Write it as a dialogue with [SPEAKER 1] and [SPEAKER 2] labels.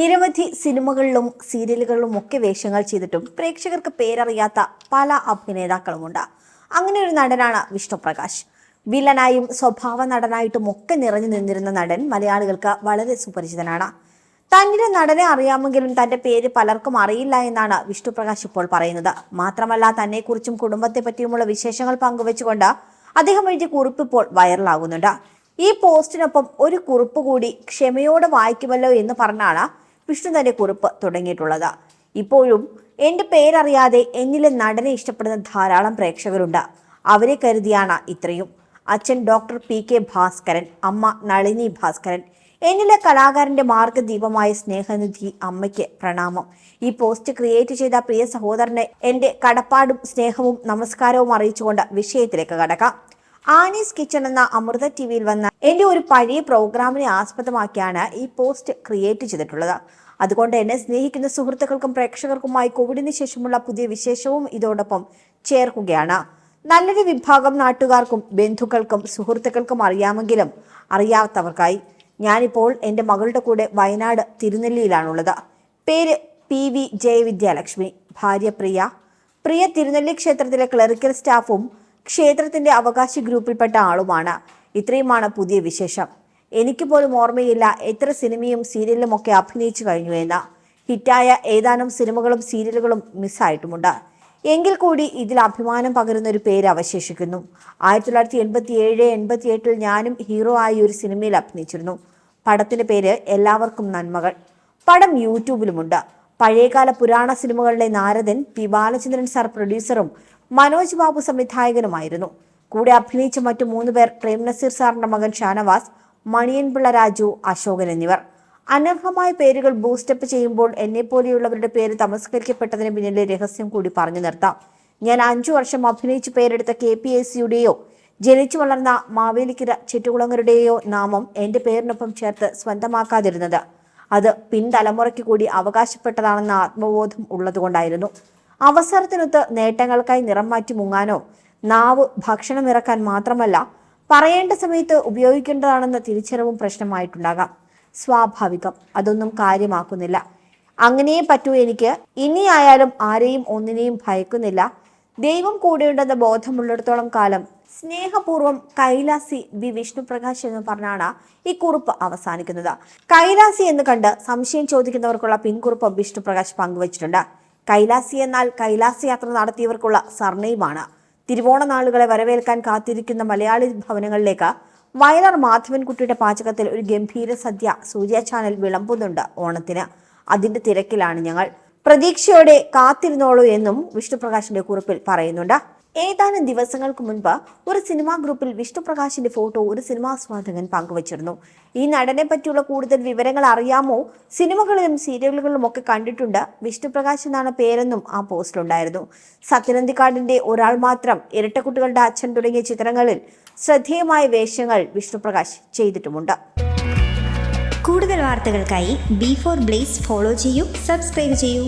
[SPEAKER 1] നിരവധി സിനിമകളിലും സീരിയലുകളിലും ഒക്കെ വേഷങ്ങൾ ചെയ്തിട്ടും പ്രേക്ഷകർക്ക് പേരറിയാത്ത പല അഭിനേതാക്കളുമുണ്ട്. അങ്ങനെ ഒരു നടനാണ് വിഷ്ണുപ്രകാശ്. വില്ലനായും സ്വഭാവ നടനായിട്ടും ഒക്കെ നിറഞ്ഞു നിന്നിരുന്ന നടൻ മലയാളികൾക്ക് വളരെ സുപരിചിതനാണ്. തന്നിലെ നടനെ അറിയാമെങ്കിലും തന്റെ പേര് പലർക്കും അറിയില്ല എന്നാണ് വിഷ്ണുപ്രകാശ് ഇപ്പോൾ പറയുന്നത്. മാത്രമല്ല തന്നെക്കുറിച്ചും കുടുംബത്തെ പറ്റിയുമുള്ള വിശേഷങ്ങൾ പങ്കുവെച്ചുകൊണ്ട് അദ്ദേഹം എഴുതിയ കുറിപ്പ് ഇപ്പോൾ വൈറലാകുന്നുണ്ട്. ഈ പോസ്റ്റിനൊപ്പം ഒരു കുറിപ്പ് കൂടി ക്ഷമയോടെ വായിക്കുമല്ലോ എന്ന് പറഞ്ഞാണ് വിഷ്ണു തന്റെ കുറിപ്പ് തുടങ്ങിയിട്ടുള്ളത്. ഇപ്പോഴും എന്റെ പേരറിയാതെ എന്നിലെ നടനെ ഇഷ്ടപ്പെടുന്ന ധാരാളം പ്രേക്ഷകരുണ്ട്. അവരെ കരുതിയാണ് ഇത്രയും. അച്ഛൻ ഡോക്ടർ പി കെ ഭാസ്കരൻ അമ്മ നളിനി ഭാസ്കരൻ എന്നിലെ കലാകാരന്റെ മാർഗദീപമായ സ്നേഹനിധി അമ്മയ്ക്ക് പ്രണാമം. ഈ പോസ്റ്റ് ക്രിയേറ്റ് ചെയ്ത പ്രിയ സഹോദരനെ എന്റെ കടപ്പാടും സ്നേഹവും നമസ്കാരവും അറിയിച്ചുകൊണ്ട് വിഷയത്തിലേക്ക് കടക്കാം. ആനീസ് കിച്ചൺ എന്ന അമൃത ടി വിയിൽ വന്ന എന്റെ ഒരു പഴയ പ്രോഗ്രാമിനെ ആസ്പദമാക്കിയാണ് ഈ പോസ്റ്റ് ക്രിയേറ്റ് ചെയ്തിട്ടുള്ളത്. അതുകൊണ്ട് എന്നെ സ്നേഹിക്കുന്ന സുഹൃത്തുക്കൾക്കും പ്രേക്ഷകർക്കുമായി കോവിഡിന് ശേഷമുള്ള പുതിയ വിശേഷവും ഇതോടൊപ്പം ചേർക്കുകയാണ്. നല്ലൊരു വിഭാഗം നാട്ടുകാർക്കും ബന്ധുക്കൾക്കും സുഹൃത്തുക്കൾക്കും അറിയാമെങ്കിലും അറിയാത്തവർക്കായി. ഞാനിപ്പോൾ എന്റെ മകളുടെ കൂടെ വയനാട് തിരുനെല്ലിയിലാണുള്ളത്. പേര് പി വി ജയവിദ്യാലക്ഷ്മി. ഭാര്യ പ്രിയ. പ്രിയ തിരുനെല്ലി ക്ഷേത്രത്തിലെ ക്ലറിക്കൽ സ്റ്റാഫും ക്ഷേത്രത്തിന്റെ അവകാശി ഗ്രൂപ്പിൽപ്പെട്ട ആളുമാണ്. ഇത്രയുമാണ് പുതിയ വിശേഷം. എനിക്ക് പോലും ഓർമ്മയില്ല എത്ര സിനിമയും സീരിയലും ഒക്കെ അഭിനയിച്ചു കഴിഞ്ഞു എന്ന്. ഹിറ്റായ ഏതാനും സിനിമകളും സീരിയലുകളും മിസ്സായിട്ടുമുണ്ട്. എങ്കിൽ കൂടി ഇതിൽ അഭിമാനം പകരുന്ന ഒരു പേര് അവശേഷിക്കുന്നു. ആയിരത്തി തൊള്ളായിരത്തി എൺപത്തി ഏഴ് എൺപത്തി എട്ടിൽ ഞാനും ഹീറോ ആയി ഒരു സിനിമയിൽ അഭിനയിച്ചിരുന്നു. പടത്തിന്റെ പേര് എല്ലാവർക്കും നന്മകൾ. പടം യൂട്യൂബിലുമുണ്ട്. പഴയകാല പുരാണ സിനിമകളിലെ നാരദൻ പി. ബാലചന്ദ്രൻ സാർ പ്രൊഡ്യൂസറും മനോജ് ബാബു സംവിധായകനുമായിരുന്നു. കൂടെ അഭിനയിച്ച മറ്റു മൂന്ന് പേർ പ്രേം നസീർ സാറിന്റെ മകൻ ഷാനവാസ് മണിയൻപിള്ള രാജു അശോകൻ എന്നിവർ. അനർഹമായ പേരുകൾ ബൂസ്റ്റപ്പ് ചെയ്യുമ്പോൾ എന്നെ പോലെയുള്ളവരുടെ പേര് തമസ്കരിക്കപ്പെട്ടതിന് പിന്നിലെ രഹസ്യം കൂടി പറഞ്ഞു നിർത്താം. ഞാൻ അഞ്ചു വർഷം അഭിനയിച്ച് പേരെടുത്ത കെ പി എസ് സിയുടെയോ ജനിച്ചു വളർന്ന മാവേലിക്കര ചെറ്റുകുളങ്ങരുടെയോ നാമം എന്റെ പേരിനൊപ്പം ചേർത്ത് സ്വന്തമാക്കാതിരുന്നത്. അത് പിൻതലമുറയ്ക്ക് കൂടി അവകാശപ്പെട്ടതാണെന്ന ആത്മബോധം ഉള്ളതുകൊണ്ടായിരുന്നു. അവസരത്തിനൊത്ത് നേട്ടങ്ങൾക്കായി നിറം മാറ്റി മുങ്ങാനോ? നാവ് ഭക്ഷണം ഇറക്കാൻ മാത്രമല്ല പറയേണ്ട സമയത്ത് ഉപയോഗിക്കേണ്ടതാണെന്ന തിരിച്ചറിവും പ്രശ്നമായിട്ടുണ്ടാകാം. സ്വാഭാവികം. അതൊന്നും കാര്യമാക്കുന്നില്ല. അങ്ങനെയേ പറ്റൂ എനിക്ക്. ഇനിയായാലും ആരെയും ഒന്നിനെയും ഭയക്കുന്നില്ല. ദൈവം കൂടെയുണ്ടെന്ന ബോധമുള്ളിടത്തോളം കാലം സ്നേഹപൂർവം കൈലാസി ബി വിഷ്ണുപ്രകാശ് എന്ന് പറഞ്ഞാണ് ഈ കുറിപ്പ് അവസാനിക്കുന്നത്. കൈലാസി എന്ന് കണ്ട് സംശയം ചോദിക്കുന്നവർക്കുള്ള പിൻകുറിപ്പ് വിഷ്ണുപ്രകാശ് പങ്കുവച്ചിട്ടുണ്ട്. കൈലാസി എന്നാൽ കൈലാസ യാത്ര നടത്തിയവർക്കുള്ള സർനെയിമാണ് തിരുവോണ നാളുകളെ വരവേൽക്കാൻ കാത്തിരിക്കുന്ന മലയാളി ഭവനങ്ങളിലേക്ക് വയലാർ മാധവൻകുട്ടിയുടെ പാചകത്തിൽ ഒരു ഗംഭീര സദ്യ സൂര്യ ചാനൽ വിളമ്പുന്നുണ്ട് ഓണത്തിന്. അതിന്റെ തിരക്കിലാണ് ഞങ്ങൾ. പ്രതീക്ഷയോടെ കാത്തിരുന്നോളൂ എന്നും വിഷ്ണുപ്രകാശിന്റെ കുറിപ്പിൽ പറയുന്നുണ്ട്. ഏതാനും ദിവസങ്ങൾക്ക് മുൻപ് ഒരു സിനിമാ ഗ്രൂപ്പിൽ വിഷ്ണുപ്രകാശിന്റെ ഫോട്ടോ ഒരു സിനിമാസ്വാദകൻ പങ്കുവച്ചിരുന്നു. ഈ നടനെ പറ്റിയുള്ള കൂടുതൽ വിവരങ്ങൾ അറിയാമോ? സിനിമകളിലും സീരിയലുകളിലും ഒക്കെ കണ്ടിട്ടുണ്ട് വിഷ്ണുപ്രകാശ് എന്നാണ് പേരെന്നും ആ പോസ്റ്റിലുണ്ടായിരുന്നു സത്യനന്ദിക്കാടിന്റെ ഒരാൾ മാത്രം ഇരട്ടക്കുട്ടികളുടെ അച്ഛൻ തുടങ്ങിയ ചിത്രങ്ങളിൽ ശ്രദ്ധേയമായ വേഷങ്ങൾ വിഷ്ണുപ്രകാശ് ചെയ്തിട്ടുമുണ്ട്.
[SPEAKER 2] കൂടുതൽ വാർത്തകൾക്കായി ബി ഫോർ ബ്ലേസ് ഫോളോ ചെയ്യൂ സബ്സ്ക്രൈബ് ചെയ്യൂ.